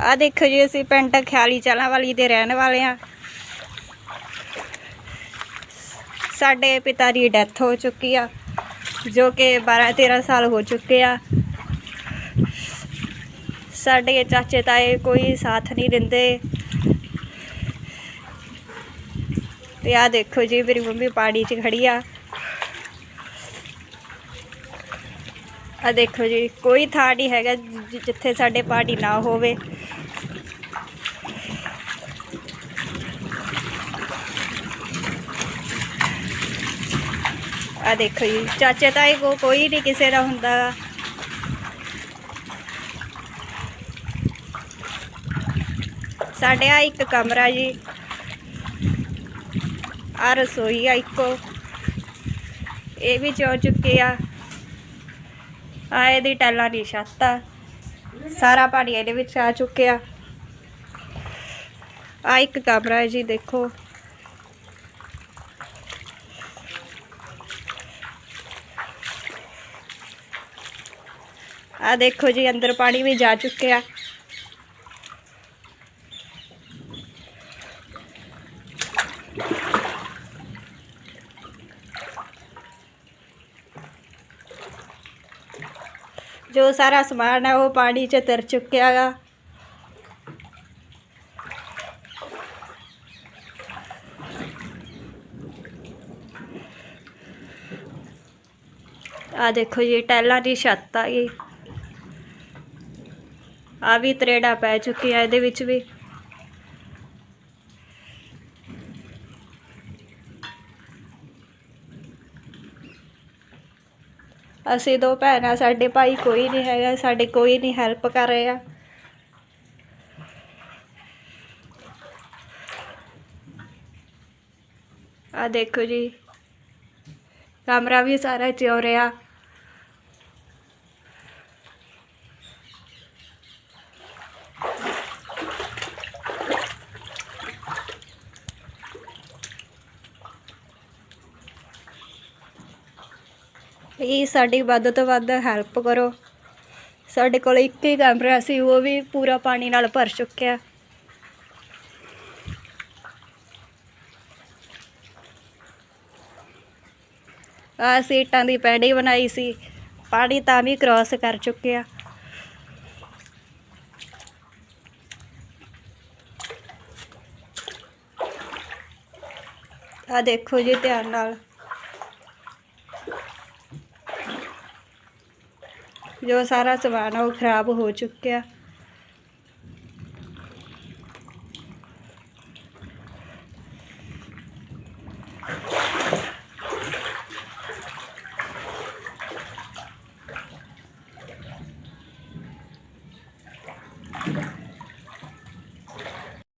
ਆ ਦੇਖੋ ਜੀ, ਅਸੀਂ ਪਿੰਡ ਖਿਆਲੀ ਚਾਲਾਂ ਵਾਲੀ ਦੇ ਰਹਿਣ ਵਾਲੇ ਆ ਸਾਡੇ ਪਿਤਾ ਦੀ ਡੈਥ ਹੋ ਚੁੱਕੀ ਆ, ਜੋ ਕਿ 12 13 ਸਾਲ ਹੋ ਚੁੱਕੇ ਆ। ਸਾਡੇ ਚਾਚੇ ਤਾਏ ਕੋਈ ਸਾਥ ਨਹੀਂ ਦਿੰਦੇ। ਤੇ ਆ ਦੇਖੋ ਜੀ, ਮੇਰੀ ਮੰਮੀ ਪਾਣੀ 'ਚ ਖੜੀ ਆ। ਆ ਦੇਖੋ ਜੀ, ਕੋਈ ਥਾਂ ਨਹੀਂ ਹੈਗਾ ਜਿੱਥੇ ਸਾਡੇ ਪਾਰਟੀ ਨਾ ਹੋਵੇ। ਆ ਦੇਖੋ ਜੀ, ਚਾਚੇ ਤਾਏ ਕੋ ਕੋਈ ਨਹੀਂ ਕਿਸੇ ਦਾ ਹੁੰਦਾ। ਗਾ। ਸਾਡੇ ਆ ਇੱਕ ਕਮਰਾ ਜੀ। ਆ ਰਸੋਈ ਆ ਇੱਕੋ। ਇਹ ਵੀ ਚੋ ਚੁੱਕੇ ਆ। ਆ ਇਹਦੀ ਟੈਲਾਂ ਦੀ ਛੱਤ ਆ। ਸਾਰਾ ਪਾਣੀ ਇਹਦੇ ਵਿੱਚ ਆ ਚੁੱਕਿਆ। ਆ ਇੱਕ ਕਮਰਾ ਹੈ ਜੀ, ਦੇਖੋ। ਆ ਦੇਖੋ ਜੀ, ਅੰਦਰ ਪਾਣੀ ਵੀ ਜਾ ਚੁੱਕਿਆ। ਜੋ ਸਾਰਾ ਸਮਾਨ ਹੈ, ਉਹ ਪਾਣੀ 'ਚ ਤਰ ਚੁੱਕਿਆ ਗਾ। ਆ ਦੇਖੋ ਜੀ ਟੈਲਾਂ ਦੀ ਛੱਤ ਆ ਗਈ। ਆ ਵੀ ਤਰੇੜਾ ਪੈ ਚੁੱਕੀ ਆ ਇਹਦੇ ਵਿੱਚ ਵੀ। ਅਸੀਂ ਦੋ ਭੈਣਾਂ, ਸਾਡੇ ਭਾਈ ਕੋਈ ਨਹੀਂ ਹੈਗਾ, ਸਾਡੇ ਕੋਈ ਨਹੀਂ ਹੈਲਪ ਕਰ ਰਿਹਾ। ਆ ਦੇਖੋ ਜੀ, ਕਮਰਾ ਵੀ ਸਾਰਾ ਚਿਉ ਰਿਹਾ ਸਾਡੀ ਵੱਧ ਤੋਂ ਵੱਧ ਹੈਲਪ ਕਰੋ। ਸਾਡੇ ਕੋਲ ਇੱਕ ਹੀ ਕੈਮਰਾ ਸੀ, ਉਹ ਵੀ ਪੂਰਾ ਪਾਣੀ ਨਾਲ ਭਰ ਚੁੱਕਿਆ। ਆ ਸੀਟਾਂ ਦੀ ਪੈੜੀ ਬਣਾਈ ਸੀ, ਪਾਣੀ ਤਾਂ ਵੀ ਕ੍ਰਾਸ ਕਰ ਚੁੱਕਿਆ। ਆ ਦੇਖੋ ਜੀ ਧਿਆਨ ਨਾਲ। ਜੋ ਸਾਰਾ ਸਮਾਨ ਉਹ ਖਰਾਬ ਹੋ ਚੁੱਕਿਆ।